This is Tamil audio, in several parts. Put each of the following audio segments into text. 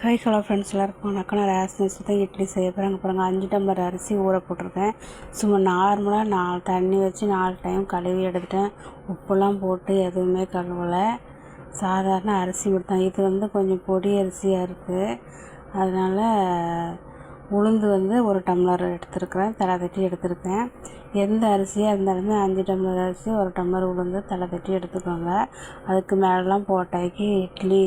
ஹாய் ஹலோ ஃப்ரெண்ட்ஸ் எல்லாருக்கும் வணக்கம். நான் ரேஷன் தான் இட்லி செய்ய போகிறாங்க பாருங்கள் அஞ்சு டம்ளர் அரிசி ஊற போட்டிருக்கேன். சும்மா நார்மலாக நாலு தண்ணி வச்சு நாலு டைம் கழுவி எடுத்துட்டேன். உப்புலாம் போட்டு எதுவுமே கழுவலை. சாதாரண அரிசி மட்டும் இது வந்து கொஞ்சம் பொடி அரிசியாக இருக்குது அதனால் உளுந்து வந்து ஒரு டம்ளர் எடுத்துருக்குறேன் தலை தட்டி எடுத்துருக்கேன். எந்த அரிசியாக இருந்தாலுமே அஞ்சு டம்ளர் அரிசி ஒரு டம்ளர் உளுந்து தலை தட்டி எடுத்துக்கோங்க. அதுக்கு மேலெலாம் போட்டாக்கி இட்லி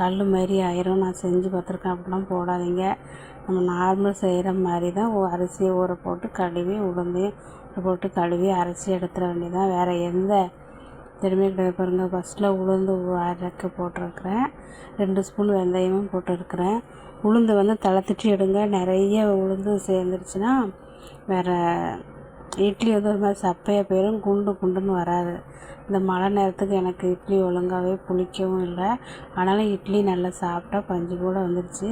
கல் மாதிரி ஆயிரும். நான் செஞ்சு பார்த்துருக்கேன். அப்படிலாம் போடாதீங்க. நம்ம நார்மல் செய்கிற மாதிரி தான் அரிசியை ஊற போட்டு கழுவி உளுந்தையும் போட்டு கழுவி அரைச்சி எடுத்துட வேண்டியதான் வேறு எந்த திரும்பி கிடையாது. பாருங்கள் ஃபஸ்ட்டில் உளுந்து அரைக்க போட்டிருக்கிறேன். ரெண்டு ஸ்பூன் வெந்தயமும் போட்டிருக்கிறேன். உளுந்து வந்து தளர்த்துட்டு எடுங்க. நிறைய உளுந்து சேர்ந்துருச்சுன்னா வேறு இட்லி வந்து ஒரு மாதிரி சப்பையாக போயிடும் குண்டு குண்டுன்னு வராது. இந்த மழை நேரத்துக்கு எனக்கு இட்லி ஒழுங்காகவே புளிக்கவும் இல்லை. ஆனாலும் இட்லி நல்லா சாப்பிட்டா பஞ்சு கூட வந்துடுச்சு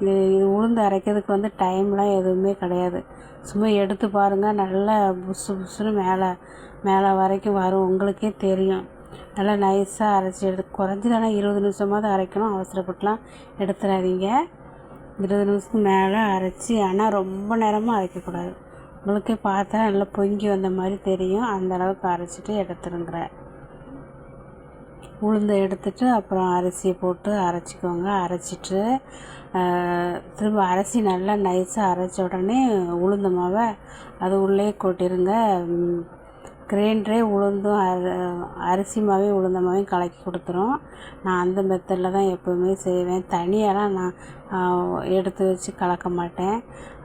இது இது உளுந்து அரைக்கிறதுக்கு வந்து டைம்லாம் எதுவுமே கிடையாது. சும்மா எடுத்து பாருங்கள் நல்லா புசு புசுன்னு மேலே மேலே வரைக்கும் வரும். உங்களுக்கே தெரியும். நல்லா நைஸாக அரைச்சி எடுத்து குறைஞ்சது இருபது நிமிஷமாவது அரைக்கணும். அவசரப்பட்டுலாம் எடுத்துடாதீங்க இருபது நிமிஷத்துக்கு மேலே அரைச்சி ஆனால் ரொம்ப நேரமாக அரைக்கக்கூடாது. உங்களுக்கே பார்த்தா நல்லா பொங்கி வந்த மாதிரி தெரியும். அந்த அளவுக்கு அரைச்சிட்டு எடுத்துருங்கிற உளுந்தை எடுத்துட்டு அப்புறம் அரிசியை போட்டு அரைச்சிக்கோங்க. அரைச்சிட்டு திரும்ப அரிசி நல்லா நைஸாக அரைச்ச உடனே உளுந்த மாவை அது உள்ளே கொட்டிருங்க. கிரைண்டரே உளுந்தும் அரிசி மாவே உளுந்த மாவையும் கலக்கி கொடுத்துரும். நான் அந்த மெத்தடில் தான் எப்போவுமே செய்வேன். தனியாலாம் நான் எடுத்து வச்சு கலக்க மாட்டேன்.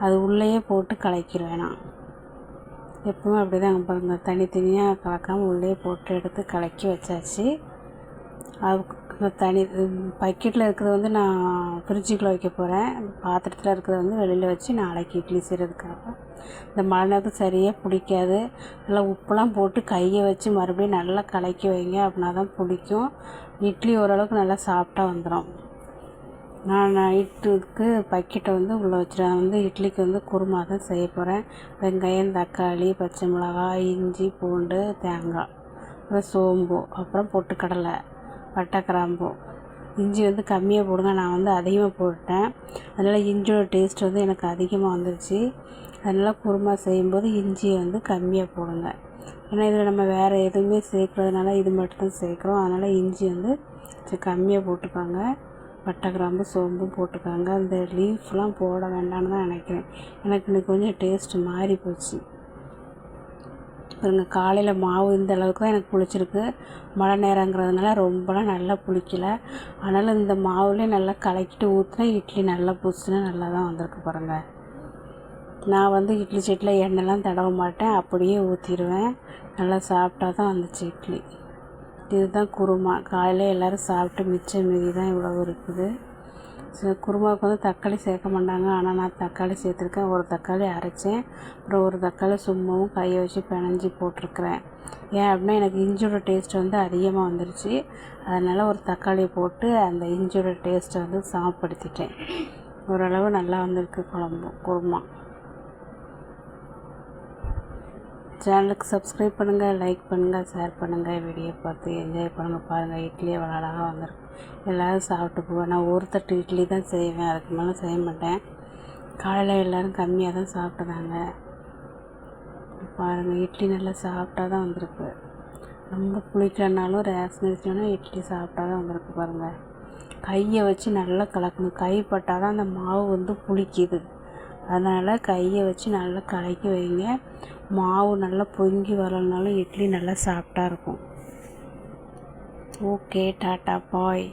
அது உள்ளேயே போட்டு கலக்கிடுவேன் நான். எப்பவுமே அப்படி தான் பாருங்க. தனித்தனியாக கலக்காமல் உள்ளே போட்டு எடுத்து கலக்கி வச்சாச்சு. அது தனி பக்கெட்டில் இருக்கிறது வந்து நான் ஃப்ரிட்ஜுக்குள்ளே வைக்க போகிறேன் பாத்திரத்தில் இருக்கிறது வந்து வெளியில் வச்சு நாளைக்கு இட்லி செய்கிறதுக்காக இந்த மழை சரியாக பிடிக்காது. நல்லா உப்புலாம் போட்டு கையை வச்சு மறுபடியும் நல்லா கலக்கி வைங்க அப்படின்னா தான் பிடிக்கும் இட்லி ஓரளவுக்கு நல்லா சாப்பிட்டா வந்துடும் நான் நைட்டுக்கு பக்கெட்டை வந்து உள்ளே வச்சுருவேன். வந்து இட்லிக்கு வந்து குருமா தான் செய்ய போகிறேன் வெங்காயம் தக்காளி பச்சை மிளகாய் இஞ்சி பூண்டு தேங்காய். அப்புறம் சோம்பு அப்புறம் பொட்டுக்கடலை பட்டை கிராம்பு இஞ்சி வந்து கம்மியாக போடுங்க. நான் வந்து அதிகமாக போட்டேன் அதனால் இஞ்சியோட டேஸ்ட் வந்து எனக்கு அதிகமாக வந்துருச்சு. அதனால் குருமா செய்யும்போது இஞ்சியை வந்து கம்மியாக போடுங்க. ஏன்னா இதில் நம்ம வேறு எதுவுமே சேர்க்குறதுனால இது மட்டும்தான் சேர்க்குறோம். அதனால் இஞ்சி வந்து கம்மியாக போட்டுக்கோங்க. பட்டை கிராம்பு சோம்பும் போட்டுக்காங்க. அந்த லீஃப்லாம் போட வேண்டாம்னு தான் நினைக்கிறேன். எனக்கு இன்னைக்கு கொஞ்சம் டேஸ்ட்டு மாறி போச்சு. பாருங்கள் காலையில் மாவு இந்த அளவுக்கு தான் எனக்கு புளிச்சிருக்கு. மழை நேரங்கிறதுனால ரொம்பலாம் நல்லா புளிக்கலை. ஆனாலும் இந்த மாவுலேயே நல்லா கலக்கிட்டு ஊற்றினா இட்லி நல்லா புதுசுனா நல்லா தான் வந்திருக்கு பாருங்கள் நான் வந்து இட்லி சட்டியில் எண்ணெய்லாம் தடவ மாட்டேன். அப்படியே ஊற்றிடுவேன் நல்லா சாப்பிட்டா தான் வந்துச்சு இட்லி இதுதான் குருமா. காலையில் எல்லோரும் சாப்பிட்டு மிச்சம் மீதி தான் இவ்வளோ இருக்குது. குருமாவுக்கு வந்து தக்காளி சேர்க்க மாட்டாங்க. ஆனால் நான் தக்காளி சேர்த்துருக்கேன். ஒரு தக்காளி அரைச்சேன். அப்புறம் ஒரு தக்காளி சும்மாவும் கையை வச்சு பிணைஞ்சி போட்டிருக்கிறேன். ஏன் அப்படின்னா எனக்கு இஞ்சியோட டேஸ்ட் வந்து அதிகமாக வந்துருச்சு. அதனால் ஒரு தக்காளியை போட்டு அந்த இஞ்சியோட டேஸ்ட்டை வந்து சமப்படுத்திட்டேன். ஓரளவு நல்லா வந்திருக்கு குழம்பு குருமா. சேனலுக்கு சப்ஸ்கிரைப் பண்ணுங்கள் லைக் பண்ணுங்கள் ஷேர் பண்ணுங்கள் வீடியோ பார்த்து என்ஜாய் பண்ணுங்கள் பாருங்கள் இட்லி அவ்வளோ அழகாக வந்திருக்கு. எல்லோரும் சாப்பிட்டு போவேன் நான் ஒரு தட்டு இட்லி தான் செய்வேன். அதுக்கு மேலே செய்ய மாட்டேன். காலையில் எல்லோரும் கம்மியாக தான் சாப்பிட்டுதாங்க பாருங்கள் இட்லி நல்லா சாப்பிட்டா தான் வந்திருக்கு. ரொம்ப புளிக்கலனாலும் ரேஷன் அரிசினா இட்லி சாப்பிட்டா தான் வந்திருக்கு பாருங்கள் கையை வச்சு நல்லா கலக்கணும். கை பட்டால் தான் அந்த மாவு வந்து புளிக்குது. அதனால் கையை வச்சு நல்லா கலக்கி வைங்க. மாவு நல்லா பொங்கி வரலனாலும் இட்லி நல்லா சாஃப்டாக இருக்கும். Okay tata bye.